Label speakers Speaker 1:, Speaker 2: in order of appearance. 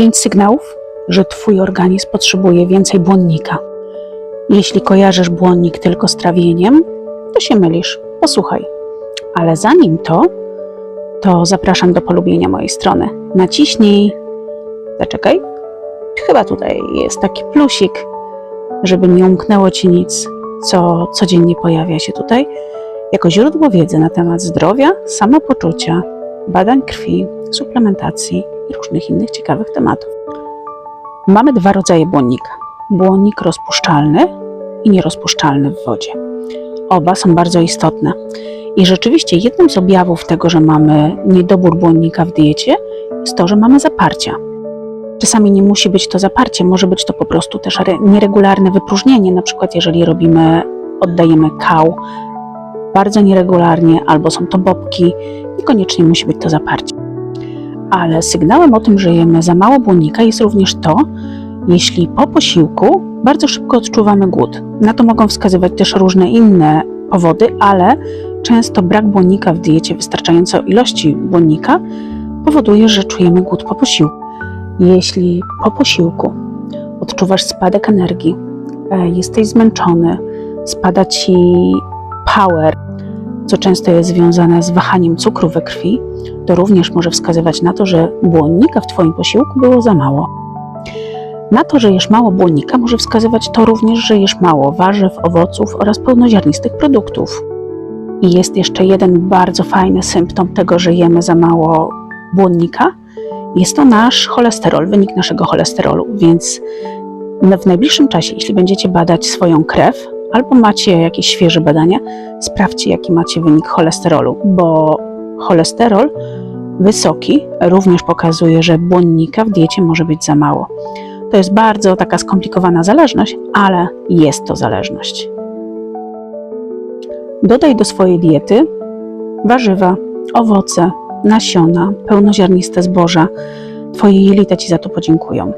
Speaker 1: pięć sygnałów, że Twój organizm potrzebuje więcej błonnika. Jeśli kojarzysz błonnik tylko z trawieniem, to się mylisz. Posłuchaj. Ale zanim to, to zapraszam do polubienia mojej strony. Naciśnij. Zaczekaj. Chyba tutaj jest taki plusik, żeby nie umknęło Ci nic, co codziennie pojawia się tutaj, jako źródło wiedzy na temat zdrowia, samopoczucia, badań krwi, suplementacji różnych innych ciekawych tematów. Mamy dwa rodzaje błonnika. Błonnik rozpuszczalny i nierozpuszczalny w wodzie. Oba są bardzo istotne. I rzeczywiście jednym z objawów tego, że mamy niedobór błonnika w diecie, jest to, że mamy zaparcia. Czasami nie musi być to zaparcie, może być to po prostu też re- nieregularne wypróżnienie, na przykład jeżeli robimy, oddajemy kał bardzo nieregularnie, albo są to bobki, niekoniecznie musi być to zaparcie. Ale sygnałem o tym, że jemy za mało błonnika jest również to, jeśli po posiłku bardzo szybko odczuwamy głód. Na to mogą wskazywać też różne inne powody, ale często brak błonnika w diecie, wystarczającej ilości błonnika powoduje, że czujemy głód po posiłku. Jeśli po posiłku odczuwasz spadek energii, e, jesteś zmęczony, spada ci power, co często jest związane z wahaniem cukru we krwi, to również może wskazywać na to, że błonnika w Twoim posiłku było za mało. Na to, że jesz mało błonnika, może wskazywać to również, że jesz mało warzyw, owoców oraz pełnoziarnistych produktów. I jest jeszcze jeden bardzo fajny symptom tego, że jemy za mało błonnika. Jest to nasz cholesterol, wynik naszego cholesterolu, więc w najbliższym czasie, jeśli będziecie badać swoją krew albo macie jakieś świeże badania, sprawdźcie, jaki macie wynik cholesterolu, bo cholesterol wysoki również pokazuje, że błonnika w diecie może być za mało. To jest bardzo taka skomplikowana zależność, ale jest to zależność. Dodaj do swojej diety warzywa, owoce, nasiona, pełnoziarniste zboża. Twoje jelita Ci za to podziękują.